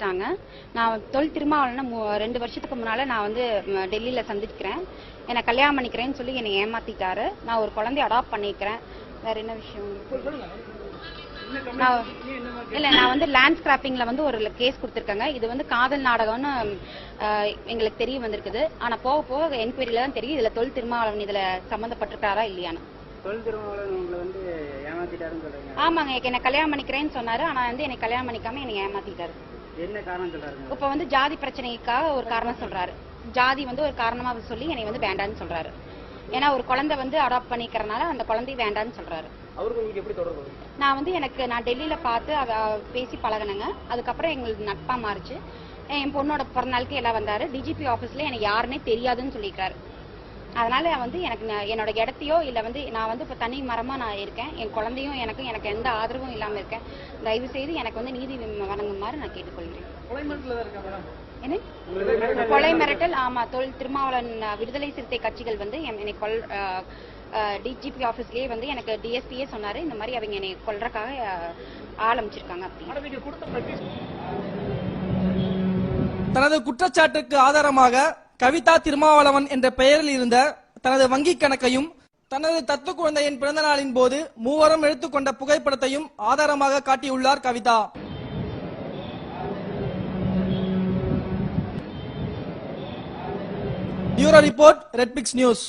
ட்டாங்க நான் தொல் திருமாவளவனை ரெண்டு வருஷத்துக்கு முன்னால நான் வந்து டெல்லியில சந்திக்கிறேன் என்னை கல்யாணம் பண்ணிக்கிறேன்னு சொல்லி என்னை ஏமாத்திட்டாரு. நான் ஒரு குழந்தைய அடாப்ட் பண்ணிக்கிறேன். வேற என்ன விஷயம்? நான் இல்ல நான் வந்து லேண்ட் ஸ்கிராப்பிங்ல வந்து ஒரு கேஸ் கொடுத்திருக்கேங்க. இது வந்து காதல் நாடகம்னு எங்களுக்கு தெரிய வந்திருக்குது. ஆனா போக போக என்கொயரியில தான் தெரியும் இதுல தொல் திருமாவளவன் இதுல சம்பந்தப்பட்டிருக்காரா இல்லையான்னு. தொல் திருமாவளவன் உங்களை வந்து ஏமாத்திட்டாருன்னு சொல்றீங்க. ஆமாங்க என்னை கல்யாணம் பண்ணிக்கிறேன்னு சொன்னாரு. ஆனா வந்து என்னை கல்யாணம் பண்ணிக்காம என்னை ஏமாத்திட்டாரு. என்ன காரணம் சொல்றாருங்க இப்ப வந்து ஜாதி பிரச்சனைக்காக ஒரு காரணம் சொல்றாரு. ஜாதி வந்து ஒரு காரணமா சொல்லி என்னை வந்து வேண்டான்னு சொல்றாரு. ஏன்னா ஒரு குழந்தை வந்து அடாப்ட் பண்ணிக்கிறனால அந்த குழந்தை வேண்டான்னு சொல்றாரு. அவருக்கு உங்களுக்கு எப்படி தொடர்பு நான் வந்து எனக்கு நான் டெல்லியில பார்த்து பேசி பழகுனேங்க. அதுக்கப்புறம் எங்களுக்கு நட்பா மாறுச்சு. என் பொண்ணோட பிறந்தநாளுக்கு எல்லாம் வந்தாரு. டிஜிபி ஆபீஸ்ல எனக்கு யாருன்னே தெரியாதுன்னு சொல்லிக்கிறாரு. அதனால வந்து எனக்கு என்னோட இடத்தையோ இல்ல வந்து நான் வந்து இப்ப தனி மரமா நான் இருக்கேன். என் குழந்தையும் எனக்கு எனக்கு எந்த ஆதரவும் இல்லாம இருக்கேன். தயவு செய்து எனக்கு வந்து நீதி வழங்குமாறு நான் கேட்டுக்கொள்கிறேன். என்ன? கொலை மிரட்டல். ஆமா. தொல் திருமாவளவன் விடுதலை சிறுத்தை கட்சிகள் வந்து என்- என்னை கொல் டிஜிபி ஆபீஸ்லயே வந்து எனக்கு டிஎஸ்பியே சொன்னாரு. இந்த மாதிரி அவங்க என்னை ஆள் அமைச்சிருக்காங்க அப்படின்னு. தனது குற்றச்சாட்டுக்கு ஆதாரமாக கவிதா திருமாவளவன் என்ற பெயரில் இருந்த தனது வங்கிக் கணக்கையும் தனது தத்து குழந்தையின் பிறந்த நாளின் போது மூவரும் எடுத்துக்கொண்ட புகைப்படத்தையும் ஆதாரமாக காட்டியுள்ளார் Kavitha. Bureau report Redpix news.